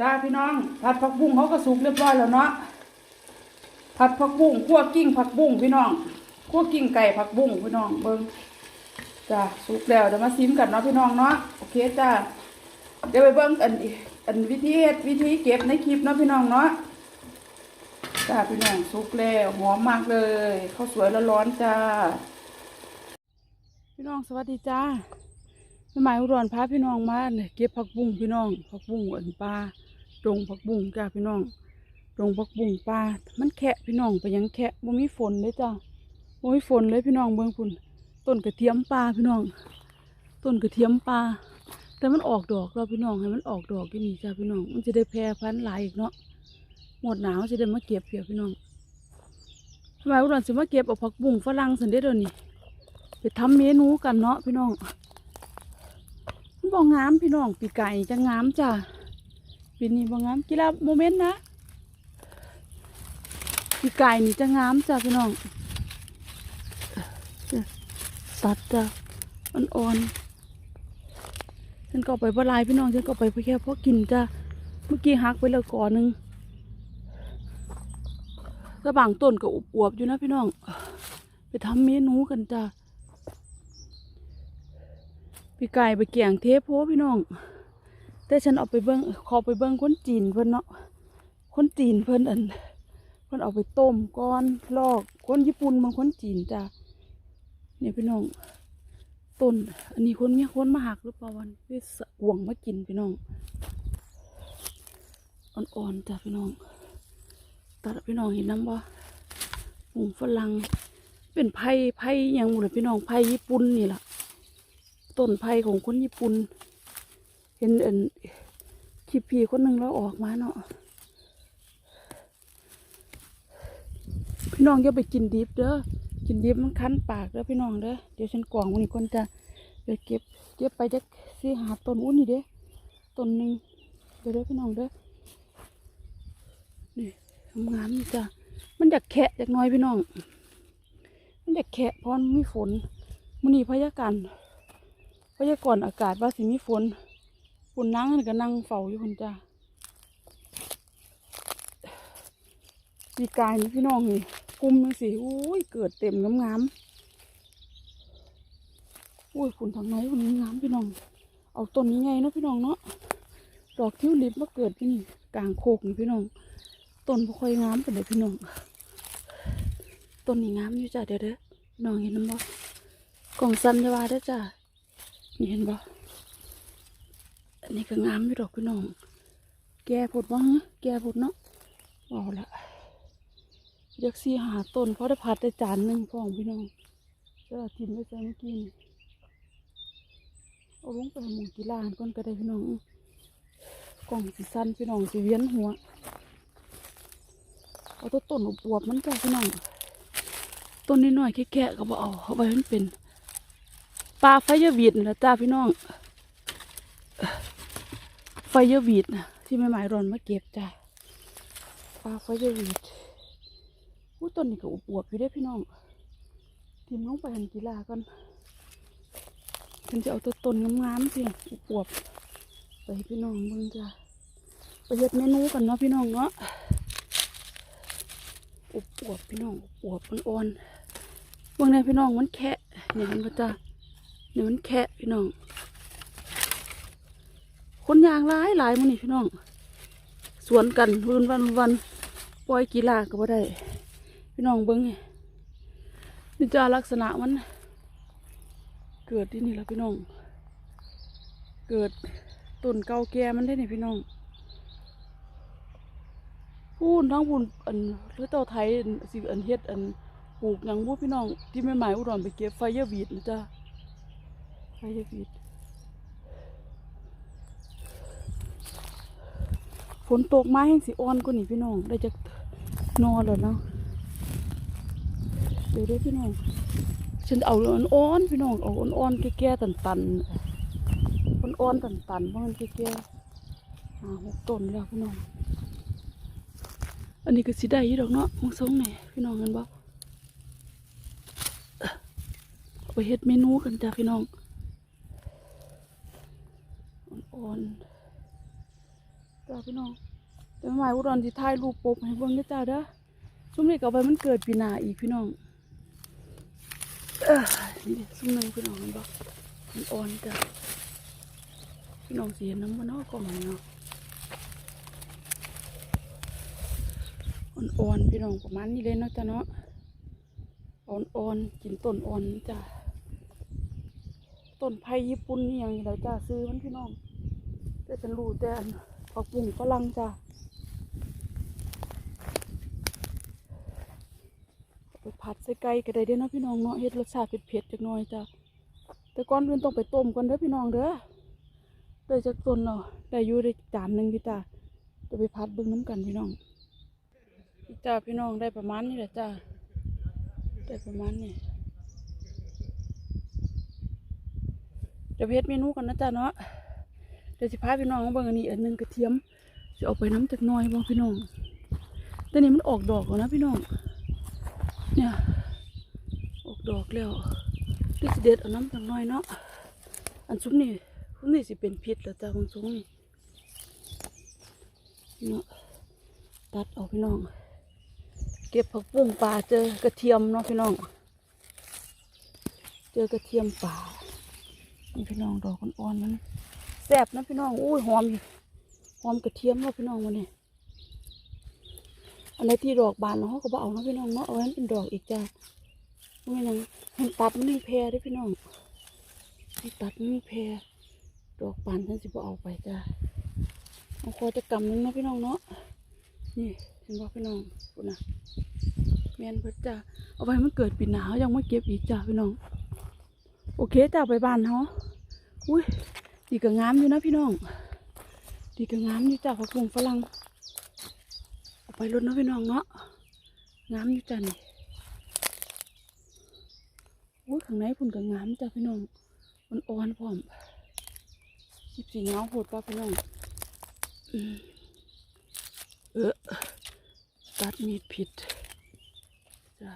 จ้าพี่น้องผัดผักบุ้งเขาก็สุกเรียบร้อยแล้วเนาะผัดผักบุ้งคั่วกิ้งผักบุ้งพี่น้องคั่วกิ้งไก่ผักบุ้งพี่น้องเบิ้งจ้าสุกแล้วเดี๋ยวมาซิมกันเนาะพี่น้องเนาะโอเคจ้าเดี๋ยวไปเบิ้งอันอันวิธีวิธีเก็บในคลิปเนาะพี่น้องเนาะจ้าพี่น้องสุกแล้วหอมมากเลยข้าวสวยร้อนๆจ้า พี่น้องสวัสดีจ้าแม่หมายอุดรพาพี่น้องมาเนี่ยเก็บผักบุ้งพี่น้องผักบุ้งอันปลา ดงผักบุ้งจ้าพี่น้องดงผักบุ้งปลา มันแคะพี่น้องไปยังแคะบ่มีฝนเลยจ้าบ่มีฝนเลยพี่น้องเบิ่งพุ่นต้นกระเทียมปลาพี่น้อง ต้นกระเทียมปลา แต่มันออกดอกแล้วพี่น้องให้มันออกดอกที่นี่จ้าพี่น้อง มันจะได้แพร่พันธุ์หลายอีกเนาะ หมดหนาวจะได้มาเก็บเพียพี่น้องแม่หมายอุดรสิมาเก็บเอาผักบุ้งฝรั่งสันเด้อเดี๋ยวนี้ไปทำเมนูกันเนาะพี่น้องมันบอกงามพี่น้องปีไก่จะงามจ้ะ ปีนี้บอกงามกีฬาโมเมนต์นะปีไก่นี่จะงามจ้ะพี่น้องตัดจ้ะมันอ่อนฉันก็เอาไปบลายพี่น้องฉันก็ไปเพื่อแค่พอกินจ้ะเมื่อกี้หักไปแล้วก่อนหนึ่งกระบางต้นก็อวบอยู่นะพี่น้อง ไปทำเมนูกันจ้ะพี่ไก่ไปเกี่ยงเทปโพพี่น้อง แต่ฉันเอาไปเบิ้งขอไปเบิ้งคนจีนเพิ่นเนาะคนจีนเพิ่นอันเพิ่นเอาไปต้มก้อนลอกคนญี่ปุ่นบางคนจีนจ้ะเนี่ยพี่น้องต้นอันนี้คนเมียคนมาหักหรือเปล่าวันพี่สะกวงมากินพี่น้องอ่อนๆจ้ะพี่น้อง ตัดพี่น้องเห็นน้ำบ่หมูฝรั่งเป็นไผ่ไผ่ยังหมดเลยพี่น้องไผ่ญี่ปุ่นนี่แหละต้นไผ่ของคนญี่ปุ่น เห็นเอ็นคลิปพี่คนหนึ่งแล้วออกมาเนาะพี่น้องอย่าไปกินดิบเด้อกินดิบมันคั้นปากเด้อพี่น้องเด้อเดี๋ยวฉันกล่องวันนี้คนจะไปเก็บเก็บไปจะซื้อหาต้นอุ้นนี่เด้อต้นหนึ่งเดี๋ยวเด้อพี่น้องเด้อนี่ทำงามๆนี่จ้ะมันอยากแคะจากน้อยพี่น้อง มันอยากแคะเพราะมันมีฝนมันนี่พยากรพยากรอากาศว่าสิมีฝน ฝนนั่งก็นั่งเฝ้าอยู่คนจ้าปีกายนี่พี่น้องนี่กลุ่มสิอุ้ยเกิดเต็มงามๆอุ้ยฝุ่นทางไหนฝุ่นงามพี่น้อง เอาต้นนี้ไงเนาะพี่น้องเนาะดอกทิวลิปมาเกิดที่นี่กลางโคกนี่พี่น้องต้นบ่ค่อยงามเป็นเลยพี่น้องต้นนี้งามอยู่จ้ะเดี๋ยวเด้อน้องเห็นบ่กล่องซันจะว่าได้จ้ะนี่เห็นปะ อันนี้ก็งามอยู่ดอกพี่น้อง แก่ผดบ้างแก่ผดเนาะเอาละอยากซีหาต้นเพราะได้ผัดได้จานหนึ่งพ่องพี่น้องจะทิมไว้ใจเมื่อกี้นี่เอาลงไปหมุนกีฬาก่อนก็ได้พี่น้องกล่องสีสั้นพี่น้องสีเวียนหัวเอาตัวต้นอวบมันจ้ะพี่น้องต้นน้อยๆแค่ๆก็บเอาเอาไปมันเป็นปลาไฟเยอวีดนะจ้าพี่น้อง ไฟเยอร์วีดนะที่แม่หมายรอนมาเก็บจ้าปลาไฟเยอร์วีดอู้ต้นนี้ก็อวบอยู่ได้พี่น้องทีมลงไปหันกีฬาก่อนฉันจะเอาตัวต้นงามๆสิอวบไปพี่น้องเบิ่งจ้าไปเฮ็ดเมนูกันเนาะพี่น้องเนาะอวบพี่น้องอวบอ่อนๆเบิ่งในพี่น้องมันแค่เนี่ยมันก็จ้านี่มันแคะพี่น้อง คนยางหลายหลายมันนี่พี่น้อง สวนกันวันวันวันปล่อยกีฬาก็บ่ได้ พี่น้องเบิ้งนี่นี่จ้าลักษณะมัน เกิดที่นี่แล้วพี่น้อง เกิดต้นเก่าแก่มันได้นี่พี่น้องพูนทั้งพูนอันหรือเต่าไทยสิอันเฮ็ดอันปลูกหยังบูพี่น้องที่ไม่หมายอุดรไปเก็บไฟเยอร์วีดนะจ้าไฟจะปิด ฝนตกมาแห้งสีอ่อนกว่านี่พี่น้อง ได้จะนอนแล้วเนาะเดี๋ยวเด้อพี่น้อง ฉันเอาอ่อนๆพี่น้อง เอาอ่อนๆแก่ๆตันๆอ่อนๆตันๆเพราะมันแก่ๆหาหกต้นแล้วพี่น้อง อันนี้ก็สิได้ยี่ดอกเนาะมองทรงนี่พี่น้องเห็นบ่เอาไปเฮ็ดเมนูกันจ้ะพี่น้อง อ่อนๆ จ้าพี่น้องแต่หมายอุดรสิถ่ายรูปปบให้เบิ่งเด้อจ้าเด้อซุมนี้ก็เอาไปมันเกิดปีนาอีกพี่น้องเอ้อนี่เด้ซุมนึงพี่น้องเห็นบ่มันอ่อนจ้ะพี่น้องเห็นน้ำมันนาะกล่องนี้เนาะอ่อนๆพี่น้องประมาณนี้เลยเนาะจ้ะเนาะอ่อนๆกินต้นอ่อนจ้ะต้นไผ่ญี่ปุ่นนี่อย่างนี้แล้วจ้าซื้อมันพี่น้องแต่ฉันรู้แต่ ผักบุ้งฝรั่งจ้ะเอาไปผัดใส่ไก่ก็ได้เด้เนาะพี่น้องเนาะเฮ็ดรสชาติเผ็ดๆจักหน่อยจ้ะแต่ก่อนอื่นต้องไปต้มก่อนเด้อพี่น้องเด้อได้จากต้นเนาะได้อยู่ได้จานหนึ่งพี่จ้าจะไปผัดเบิ่งน้ำกันพี่น้องพี่จ้าพี่น้องได้ประมาณนี้แหละจ้าได้ประมาณนี้เดี๋ยวไปเฮ็ดเมนูกันนะจ้าเนาะ ดี๋ยวสิพาพี่น้องมาเบิ่งอันนี้อันหนึงกระเทียมจะเอาไปน้ำจากน้อยบ่พี่น้องแต่นี่มันออกดอกแล้วนะพี่น้อง เนี่ยออกดอกแล้วที่สิเด็ดเอาน้ำจากน้อยเนาะอันซุ้มนี่ซุ้มนี่สิเป็นพิษแล้วจ้าของซุ้มนี่เนาะตัดเอาพี่น้อง เก็บผักบุ้งป่าเจอกระเทียมเนาะพี่น้อง เจอกระเทียมป่าพี่น้องดอกอ่อนๆมัน ซ่บนะพี่น้องอุ้ยหอมอยู่หอมกระเทียมเนาะพี่น้องวันนี้อันไหนที่ดอกบานเนาะก็บเอาเนาะพี่น้องเนาะเอาไว้เป็นดอกอีกจ้าไม่นังให้ตัดมันนี่แพรเด้พี่น้องให้ตัดมันนี่แพรดอกบานฉันสิบ่เอาไปจ้าเอาคอจะกำนึงเนาะพี่น้องเนาะนี่เห็นบ่พี่น้องปุ่นะแมนเพิ่นจ้าเอาไว้มันเกิดปีหนาวยังไม่เก็บอีกจ้าพี่น้อง โอเคจ้าไปบ้านเฮาะอุ้ย ดีก็งามอยู่นะพี่น้อง ดีก็งามอยู่จ้าผักบุ้งฝรั่งเอาไปรถนะพี่น้องเนาะงามอยู่จ้านี่อุ้ยข้างในพุ่นก็งามจ้าพี่น้องมันอ่อนพร้อมสิบสี่เงาโหดป่ะพี่น้องเออตัดมีดผิดจ้า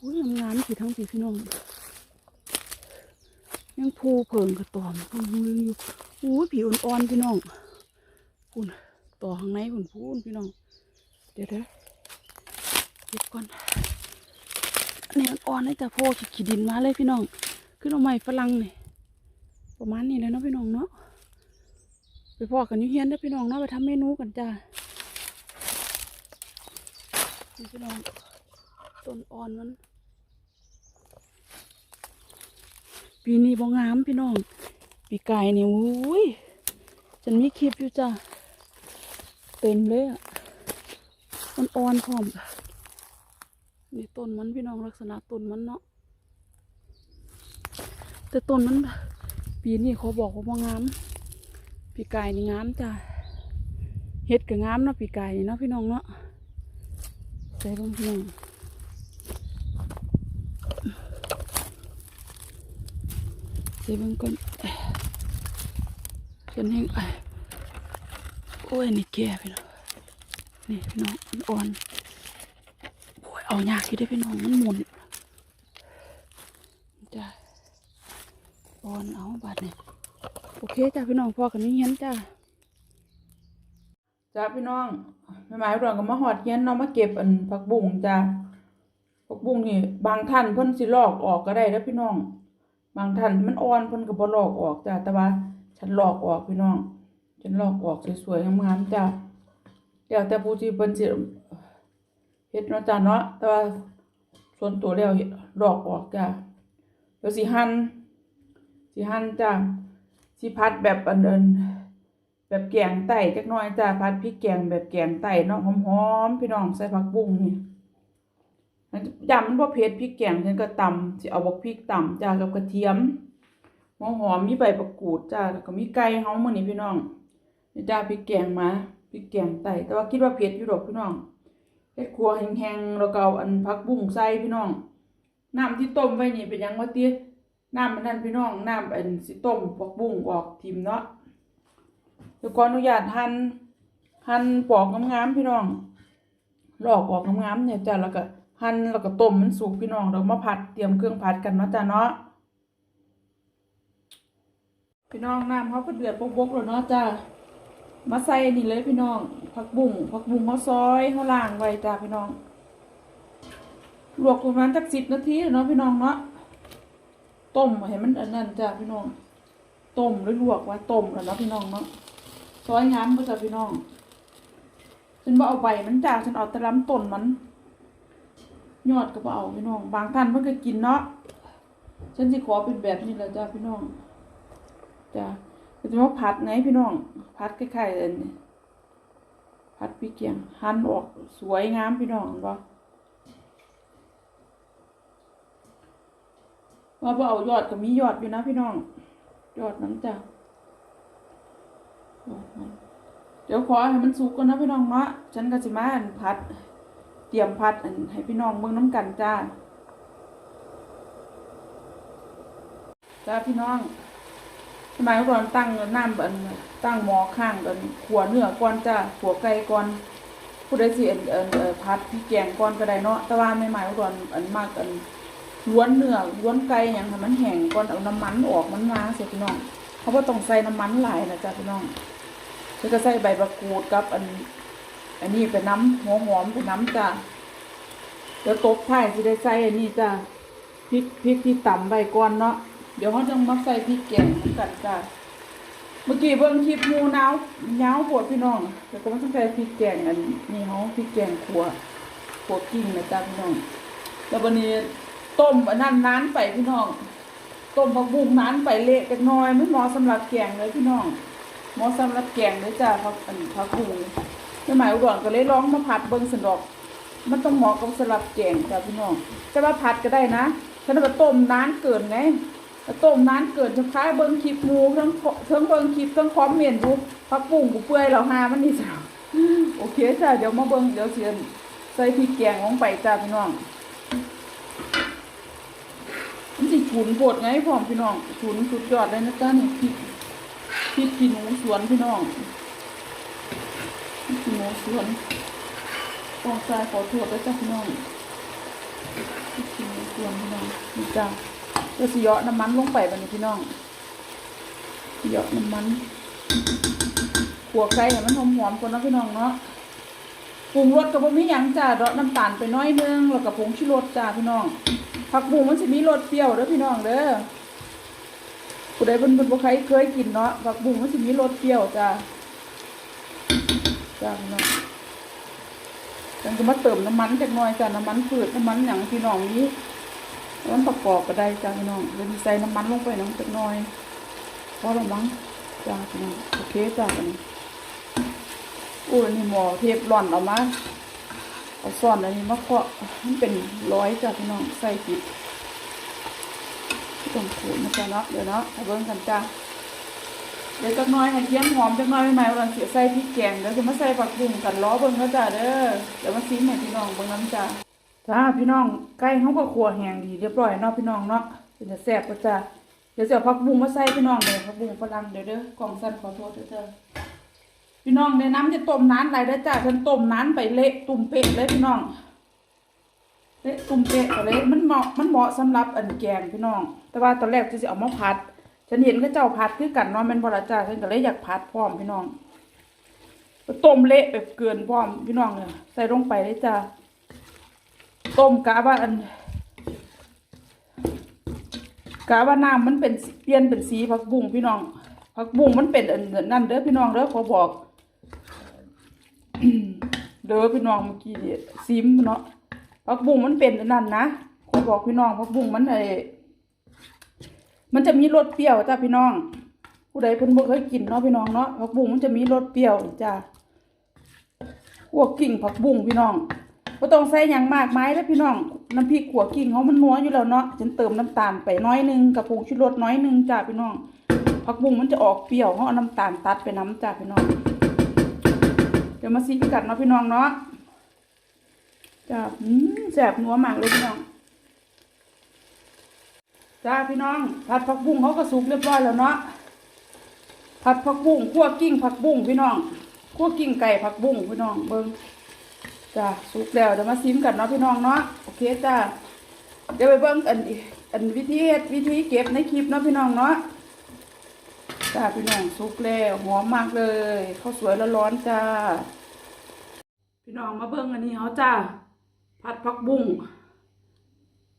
อุ้ยงามสิทั้งสีพี่น้อง ยังพูเผิงกระตอมพูนอยู่อู้ยผิวอ่อนๆพี่น้องพูนต่อข้างในพูนพูนพี่น้อง เดี๋ยวเด้อเก็บก่อนอันนี้มันอ่อนนะจ๊ะพ่อขี้ดินมาเลยพี่น้องขึ้นเอาใหม่ฝรั่งนี่ประมาณนี้เลยเนาะพี่น้องเนาะไปพอกันยุ่เฮียนเด้พี่น้องเนาะไปทำเมนูกันจ้าพี่น้องต้นอ่อนมัน ปีนี้บ่งามพี่น้อง ปีกายนี่ยอุ้ยฉันมีคลิปอยู่จ้ะเต็มเลยอะมันอ่อนพร้อมนี่ต้นมันพี่น้องลักษณะต้นมันเนาะแต่ต้นมัน ปีนี้เขาบอกว่าบ่งามปีกายนี่งามจ้ะเฮ็ดก็งามเนาะปีกายนี่เนาะพี่น้องเนาะใส่เบิ่งพี่น้อง เสียเบิ่งก่อนนแห้งไอโอ้ยนี่แก่พี่น้องนี่พี่น้องอ่อนโอ้ยเอายากอยู่ได้พี่น้องมันหมุนจ้าอ่อนเอาบาดนี่ยโอเคจ้าพี่น้องพอกันนี้เงี้ยจ้าจ้าพี่น้องแม่หมายเราก็มาหอดเงี้ยนเนาะมาเก็บอันผักบุ้งจ้าผักบุ้งนี่บางท่านเพิ่นสิลอกออกก็ได้แล้วพี่น้อง บางท่านมันอ่อนเพิ่นก็บ่ลอกออกจ้ะแต่ว่าฉันลอกออกพี่น้อง ฉันลอกออกสวยๆงามๆจ้ะเดี๋ยวแต่ผู้ที่เพิ่นสิเฮ็ดเนาะจ้ะเนาะแต่ว่าส่วนตัวแล้วลอกออกจ้ะเดี๋ยวสิหั่นสิหั่นจ้ะสิผัดแบบอันเดินแบบแกงไต้จักหน่อยจ้ะผัดพริกแกงแบบแกงไต้เนาะหอมๆพี่น้องใส่ผักบุ้งนี่ ยำมันบ่เผ็ดพริกแกงฉันก็ตำสิเอาบักพริกตำจ้ากับกระเทียมหัวหอมมีใบมะกูดจ้าแล้วก็มีไก่เฮามื้อนี้พี่น้องนี่จ้าพริกแกงมาพริกแกงไต้แต่ว่าคิดว่าเผ็ดอยู่ดอกพี่น้องเฮ็ดครัวแห้งๆแล้วก็เอาอันผักบุ้งใส่พี่น้องน้ำที่ต้มไว้นี่เป็นยังวะติน้ำมันนั่นพี่น้องน้ำอันสิต้มผักบุ้งออกทิมเนาะเดี๋ยวขออนุญาตหั่นหั่นปอกงามๆพี่น้องลอกออกงามๆเนี่ยจ้ะแล้วก็ หั่นแล้วก็ต้มมันสุกพี่น้องเรามาผัดเตรียมเครื่องผัดกันเนาะจ้ะเนาะพี่น้องน้ำเขาก็เดือดบกๆแล้วเนาะจ้ามาใส่นี่เลยพี่น้องผักบุ้งผักบุ้งเขาซอยเขาล้างไว้จ้าพี่น้องลวกประมาณสักสิบนาทีเนาะพี่น้องเนาะต้มให้มันอันนั้นจ้าพี่น้องต้มหรือลวกไว้ต้มแล้วเนาะพี่น้องเนาะซอยย้ำก็จ้าพี่น้องฉันบ่เอาใบมันจ้าฉันเอาแต่ลำต้นมัน ยอดก็บ่เอาพี่น้อง บางท่านเพิ่นก็กินเนาะฉันสิขอเป็นแบบนี้แหละจ้าพี่น้องจ้าก็จะมาผัดไงพี่น้องผัดคล้ายๆอันนี้ผัดพริกเกียงหั่นออกสวยงามพี่น้องบ่ว่าบ่เอายอดก็มียอดอยู่นะพี่น้อง ยอดนั้นจ้ะเดี๋ยวขอให้มันสุกก่อนนะพี่น้องเนาะฉันก็สิมาผัด เตรียมผัดอันให้พี่น้องเบิ่งน้ำกันจ้า จ้าพี่น้องสมัยก่อนตั้งน้ำอันตั้งหม้อข้างกันขัวเนื้อก่อนจ้าขัวไก่ก่อนผู้ใดสิเอ็นอ็นเอ่อผัดพริกแกงก่อนก็ได้เนาะแต่ว่าไม่หมายก่อนอันมากอันล้วนเนื้อล้วนไก่อย่างให้มันแห้งก่อนเอาน้ำมันออกมันมาเสียพี่น้องเขาบ่าต้องใส่น้ำมันหลายนะจ้าพี่น้องแล้วก็ใส่ใบมะกูดกับอัน อันนี้ไปน้ำหัวหอมไปน้ำจ้าเดี๋ยวตบท้ายสิได้ใส่อันนี้จ้าพริกพริกที่ต่ำใบก่อนเนาะเดี๋ยวเขาจะมาใส่พริกแกงกันจ้าเมื่อกี้เบิ่งคลิปหมูหนาวยาวปวดพี่น้องแล้วก็มาใส่พริกแกงอันนี้เขาพริกแกงขัวขัวกิ้งนะจ้าพี่น้องแล้ววันนี้ต้มอันนั้นนานไปพี่น้องต้มผักบุ้งนานไปเละกันน้อยไม่เหมาะสำหรับแกงเลยพี่น้องเหมาะสำหรับแกงเลยจ้าผักอันผักบุ้ง ไม่หมายอุดรก็เลยลองมาผัดเบิ่งสนดอก มันต้องเหมาะกับสำหรับแกงจ้าพี่น้องจะว่าผัดก็ได้นะฉันว่าต้มนานเกินไงแล้วต้มนานเกินจะคล้ายเบิ้งคลิปมูทั้งทั้งเบิ้งคลิปทั้งคอมเมนต์ดูพักปุ้งกูเปื่อยแล้วหามันนี่จ้ะโอเคจ้ะเดี๋ยวมาเบิ้งเดี๋ยวเสียนใส่พริกแกงลงไปจ้าพี่น้องมันสิฉุนโพดไงพ่อพี่น้องฉุนสุดยอดเลยนะจ้าเนี่ยพริกพริกขี้หนูสวนพี่น้อง หนูสวนต้องใส่ขอโทษด้วจ้าพี่น้องขี้หนูสวนพี่น้องนี่จ้าก็สิเยาะน้ำมันลงไปบัดนี้พี่น้องเหยาะน้ำมันขัวไก่ให้มันหอมๆก่อนนะพี่น้องเนาะปรุงรสกับบ่มีหยังจ้าดอกน้ำตาลไปน้อยนึงแล้วก็ผงชูรสจ้าพี่น้อง ผักบุ้งมันสิมีรสเปรี้ยวเด้อพี่น้องเด้อผู้ใดเพิ่นเพิ่นบ่ใครเคยกินเนาะผักบุ้งมันสิมีรสเปรี้ยวจ้า จ้าพี่น้องจังก็มาเติมน้ำมันจักน่อยจ้าน้ำมันพืชน้ำมันหยังพี่น้องนี้น้ำประกอบก็ได้จ้าพี่น้องเดี๋ยวมีใส่น้ำมันลงไปน้ำจักน่อยพอแล้วมั้งจ้าพี่น้องโอเคจ้าอันนี้อู้อันนี้หมอเทปร่อนออกมาเอาซ่อนอันนี้มาเคาะมันเป็นร้อยจ้าพี่น้องใส่ผิดต้องขูดนะจ้าเนาะเดี๋ยวเนาะให้เบิ่งกันจ้า เดี๋ยวจักน่อยให้เทียมหอมจักน่อยไม่ไหมวันเสียใส่พริกแกงเดี๋ยวจะมาใส่ผักบุ้งกันล้อเบิ่งแล้วจ้าเด้อเดี๋ยวมาซิมให้พี่น้องเบิ่งน้ำจ้าจ้าพี่น้องไก่เขาก็ขัวแห้งดีเรียบร้อยเนาะพี่น้องเนาะเป็นจะแซ่บก็จ้าเดี๋ยวจะเอาผักบุ้งมาใส่พี่น้องเลยผักบุ้งฝรั่งเดี๋ยวเด้อกล่องสั้นขอโทษเด้อเด้อพี่น้องในน้ำจะต้มนานไรเด้จ้าฉันต้มนานไปเละตุ่มเป๊ะเลยพี่น้องเละตุ่มเป๊ะก็เลยมันเหมาะมันเหมาะสำหรับอันแกงพี่น้อง แต่ว่าตอนแรกจะสิเอามาผัด ฉันเห็นเขาเจ้าผัดคือกันเนาะแมันบ่ละจ้าฉันก็เลยอยากผัดพร้อมพี่น้องต้มเละแบบเกินพร้อมพี่น้องเลยใส่ลงไปเลยจ้าต้มกะว่าอันกะว่าน้ำมันเป็นเปลี่ยนเป็นสีผักบุ้งพี่น้องผักบุ้งมันเป็นอันนั่นเด้อพี่น้องเด้อขอบอกเด้อพี่น้องเมื่อกี้ซิมเนาะผักบุ้งมันเป็นอันนั่นนะขอบอกพี่น้องผักบุ้งมันไอ มันจะมีรสเปรี้ยวจ้าพี่น้อง ผู้ใดเพิ่นบ่เคยกินเนาะพี่น้องเนาะผักบุ้งมันจะมีรสเปรี้ยวจ้าพวกิ่งผักบุ้งพี่น้องก็ต้องใส่หยังมากไม้แล้วพี่น้อง น้ำพริกขัวกิ่งเขามันนัวอยู่แล้วเนาะฉันเติมน้ำตาลไปน้อยหนึงกับผงชูรสน้อยหนึงจ้าพี่น้อง ผักบุ้งมันจะออกเปรี้ยวเขาเอาน้ำตาลตัดไปน้ำจ้าพี่น้อง เดี๋ยวมาซีกันเนาะพี่น้องเนาะจ้าอืมแสบนัวมากเลยพี่น้อง จ้าพี่น้อง ผัดผักบุ้งเขาก็สุกเรียบร้อยแล้วเนาะผัดผักบุ้งคั่วกิ้งผักบุ้งพี่น้องคั่วกิ้งไก่ผักบุ้งพี่น้องเบิ้งจ้าสุกแล้วเดี๋ยวมาซิมกันเนาะพี่น้องเนาะโอเคจ้าเดี๋ยวไปเบิ่งอันอันวิธีเฮ็ดวิธีเก็บในคลิปเนาะพี่น้องเนาะจ้าพี่น้องสุกแล้วหอมมากเลยข้าวสวยร้อนๆจ้าพี่น้องมาเบิ่งอันนี้เขาจ้าผัดผักบุ้ง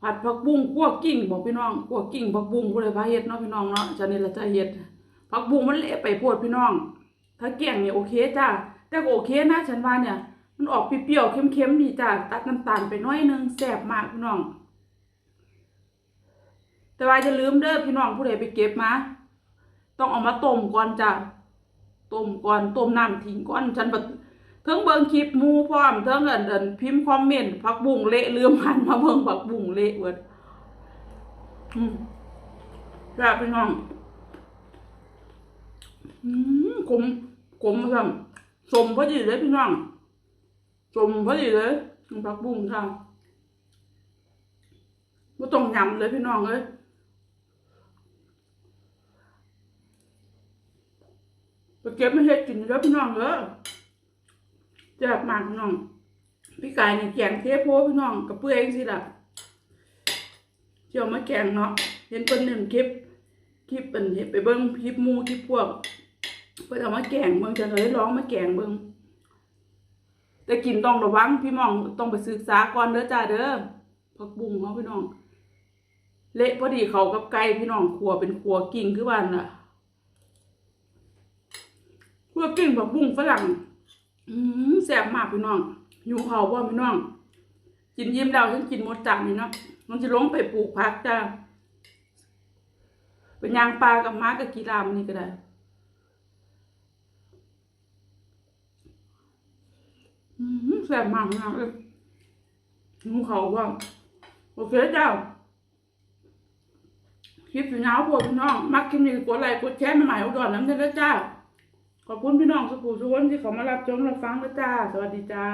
ผัดผักบุ้งคั่วกิ้งบอกพี่น้องคั่วกิ้งผักบุ้งผู้ใดพาเฮ็ดเนาะพี่น้องเนาะจะนี่ละจะเฮ็ดผักบุ้งมันเละไปโพดพี่น้อง ถ้าแกงเนี่ยโอเคจ้าแต่ก็โอเคนะฉันว่าเนี่ย มันออกเปรี้ยวๆเค็มๆดีจ้าตัดน้ำตาลไปน้อยนึงแซ่บมากพี่น้อง แต่ว่าจะลืมเด้อพี่น้องผู้ใดไปเก็บมาต้องเอามาต้มก่อนจ้ะต้มก่อนต้มน้ำทิ้งก่อนฉันแบบ ทิงเบิ่งคลิปมูพร้อมเทิงอันอันพิมพ์คอมเมนต์ผักบุ้งเละเลืมหันมาเบิ่งผักบุ้งเละเบิดอืมจ้าพี่น้องอืมขมขมจังสมพอดีเลยพี่น้องสมพอดีเลยผักบุ้งค่ะไม่ต้องยำเลยพี่น้องเลยไปเก็บมาเฮ็ดกินแล้วพี่น้องเด้อ แซ่บมากพี่น้อง พี่กายเนี่ยแกงเทโพพี่น้องกับเปื่อยสิล่ะเที่ยวมาแกงเนาะเห็นเพิ่นหนึ่งคลิปคลิปเป็นเห็นไปเบิ่งคลิปมูคลิปพวกเพิ่นเอามาแกงเบิ่งจะเลยร้องมาแกงเบิ่งแต่กินต้องระวังพี่น้องต้องไปศึกษาก่อนเด้อจ้าเด้อผักบุ้งเฮาพี่น้อง เละพอดีเขากับไก่พี่น้องครัวเป็นครัวกิ่งคือบ้านน่ะเพื่อกิ้งผักบุ้งฝรั่ง อืมแซ่บมากพี่น้องหิวเขาวบ่พี่น้อง กินยิ้มแล้วฉันกินหมดจานนี่เนาะมันจะลงไปปลูกผักจ้าเป็นยางปลากับม้ากับกีรามนี่ก็ได้แซ่บมากนะเลยหิวเขาวบ่โอเคเจ้า คลิปสีน้าวพวกพี่น้อง มักคลิปนี้กดไลค์กดแชร์ใหม่ๆอุดรน้ำเด้อเจ้า ขอบคุณพี่น้องสุขุสุขนที่เขามารับชมรับฟังนะจ้า สวัสดีจ้า